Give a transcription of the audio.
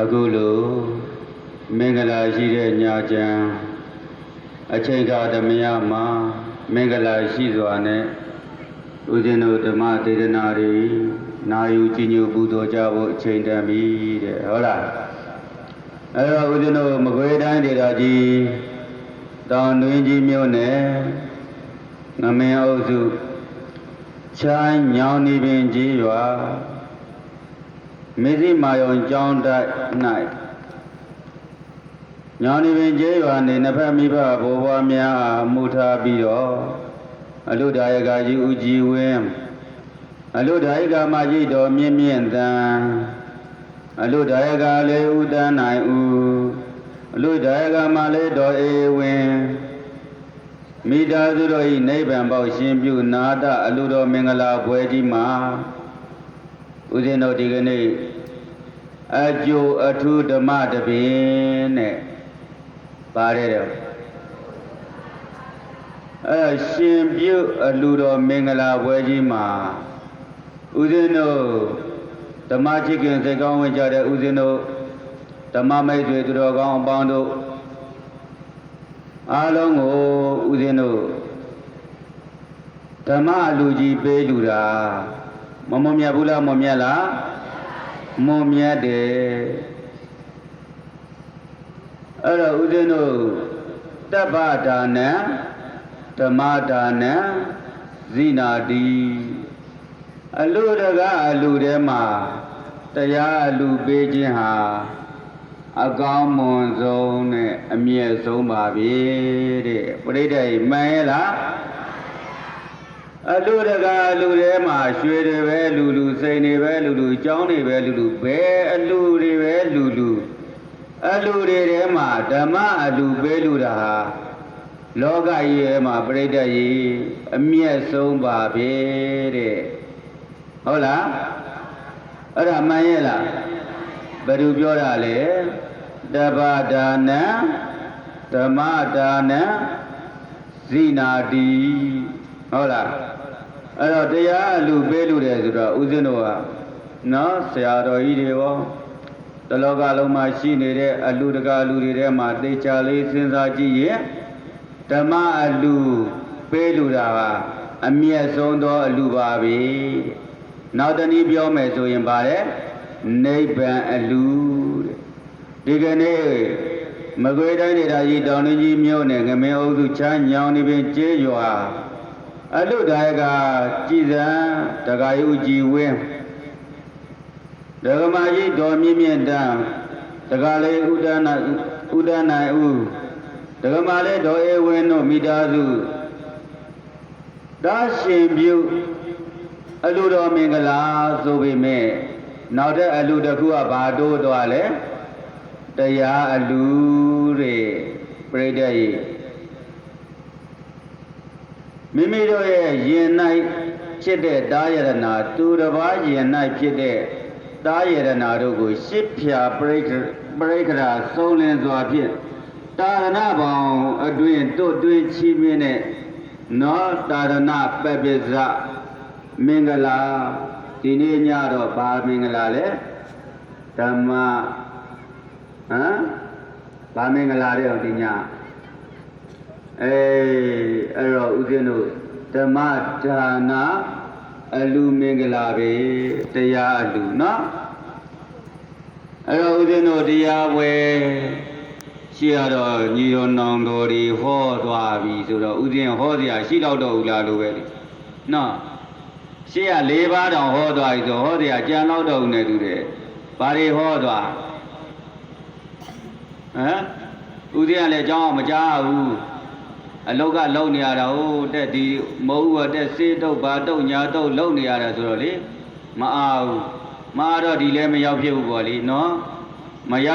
အခုလိုမင်္ဂလာရှိတဲ့ညချမ်းအချိန်ခါသမယမှာမင်္ဂလာရှိစွာနဲ့ဦးဇင်းတို့ဓမ္မဒေသနာတွေနာယူကြည်ညိုပူဇော်ကြဖို့အချိန်တန်ပြီတဲ့ဟုတ်လားအဲ့တော့ဦးဇင်းတို့မကွေးတိုင်းဒေသကြီးတောင်တွင်းကြီးမြို့နယ်ငမင်းအုပ်စုချိုင်းညောင်နေပင်ကြီးရွာ မေဇိမာယုံကျောင်းတိုက်၌ညောင်နေပင်ကျေးရွာနေနှစ်ဖက်မိဘဘိုးဘွားများအားမှုထားပြီးတော့အလုဒါယကကြီးဦးကြည်ဝင်းအလုဒါယကမကြီးတော်မြင့်မြင့်တန်အလုဒါယကလေးဦးတန်းနိုင်ဦးအလုဒါယကမလေးတော်အေဝင်းမိသားစုတို့၏နိဗ္ဗာန်ပေါရှင်ပြုနာတအလုတော်မင်္ဂလာပွဲကြီးမှာ ဦးဇင်းတို့ဒီကနေ့အကျိုးအထုဓမ္မတပင်နဲ့ပါတယ်တော့အဲရှင်ပြုအလူတော်မင်္ဂလာပွဲကြီးမှာဦးဇင်းတို့ဓမ္မချစ်ခင်စိတ်ကောင်းဝင်ကြတဲ့ဦးဇင်းတို့ဓမ္မမိတ်ဆွေသူတော်ကောင်းအပေါင်းတို့အားလုံးကိုဦးဇင်းတို့ဓမ္မအလူကြီးပေးလူတာ မမမြတ်ဘူးလားမမြတ်လားမမြတ်တယ်အဲ့တော့ဦးဇင်းတို့တပ္ပဒါနံဓမ္မဒါနံဇိနာတိအလူတကအလူထဲမှာတရားအလူပေးခြင်းဟာအကောင်းမွန်ဆုံးနဲ့အမြတ်ဆုံးပါပဲတဲ့ပြိဋ္ဌိမှန်ရဲ့လား အလူတကာလူထဲမှာရွှေတွေပဲလူလူစိန်တွေပဲလူလူကြောင်းတွေပဲလူလူဘယ်အလူတွေပဲလူလူအလူတွေထဲမှာဓမ္မအလူပေးလူတာဟာလောကကြီးထဲမှာပြိဋ္ဌာကြီးအမျက်ဆုံးပါပဲတဲ့ဟုတ်လားအဲ့ဒါမှန်ရဲ့လားဘယ်သူပြောတာလဲတပ္ပဒါနံဓမ္မဒါနံဇိနာတိဟုတ်လား အဲ့တော့တရားအလူပေးလူတယ်ဆိုတော့ဦးဇင်းတို့ကနော်ဆရာတော်ကြီးတွေရောတလောကလုံးမှာရှိနေတဲ့အလူတကာလူတွေထဲမှာတေချာလေးစဉ်းစားကြည့်ရင်ဓမ္မအလူပေးလူတာကအမျက်ဆုံးသောအလူပါပဲနောက်တနည်းပြောမယ်ဆိုရင်ပါတယ်နိဗ္ဗာန်အလူတဲ့ဒီကနေ့မကွေးတိုင်းဒေသကြီးတောင်တွင်းကြီးမြို့နယ်ငမင်းအုပ်စုချမ်းညောင်နေပင်ကျေးရွာ အလုဒါယကကြည်စံတဂါယုကြည်ဝင်းဒဂမကြီးတော်မြင့်မြင့်တန်းတဂါလေးဥဒနာဥဒနိုင်ဥဒဂမလေးတော်အေဝင်းတို့မိသားစုဒါရှင်ပြုအလူတော်မင်္ဂလာဆိုပေမဲ့နောက်တဲ့အလူတစ်ခုကဘာတိုးတော့လဲတရားအလူတဲ့ပြိတ္တရဲ့ မိမိတို့ရဲ့ယင်၌ဖြစ်တဲ့တာယရနာသူတစ်ပါးယင်၌ဖြစ်တဲ့တာယရနာတို့ကိုရှစ်ဖြာပရိက္ခပရိက္ခရာဆုံးလင်းစွာဖြင့်တာရဏဘောင်အတွင်တို့တွင်ချီးမြှင့်တဲ့နောတာရဏပပ္ပဇမင်္ဂလာဒီနေ့ညတော့ဘာမင်္ဂလာလဲဓမ္မဟမ်ဘာမင်္ဂလာတဲ့ဒီည အေးအဲ့တော့ဦးဇင်းတို့ဓမ္မဒါနာအလူမင်္ဂလာပဲတရားအလူเนาะအဲ့တော့ဦးဇင်းတို့တရားဝယ်ရှိရတော့ညီတော်နောင်တော်တွေဟောသွားပြီဆိုတော့ဦးဇင်းဟောစရာရှိတော့တော့ဘူးလားလို့ပဲလေเนาะရှေ့က၄ပါးတောင်ဟောသွားပြီဆိုဟောစရာကြံတော့တော့ဦးနေတူတယ်ဘာတွေဟောသွားဟမ်ဦးဇင်းကလည်းအကြောင်းမကြားဘူး အလောက်ကလုံနေရတာဟုတ်တဲ့ဒီမဟုတ်ဘူးတဲ့စေးတုပ်ဘာတုပ်ညာတုပ်လုံနေရတာဆိုတော့လေမအားဘူးမအားတော့ဒီလည်းမရောက်ဖြစ်ဘူးပေါ့လေနော်မရောက်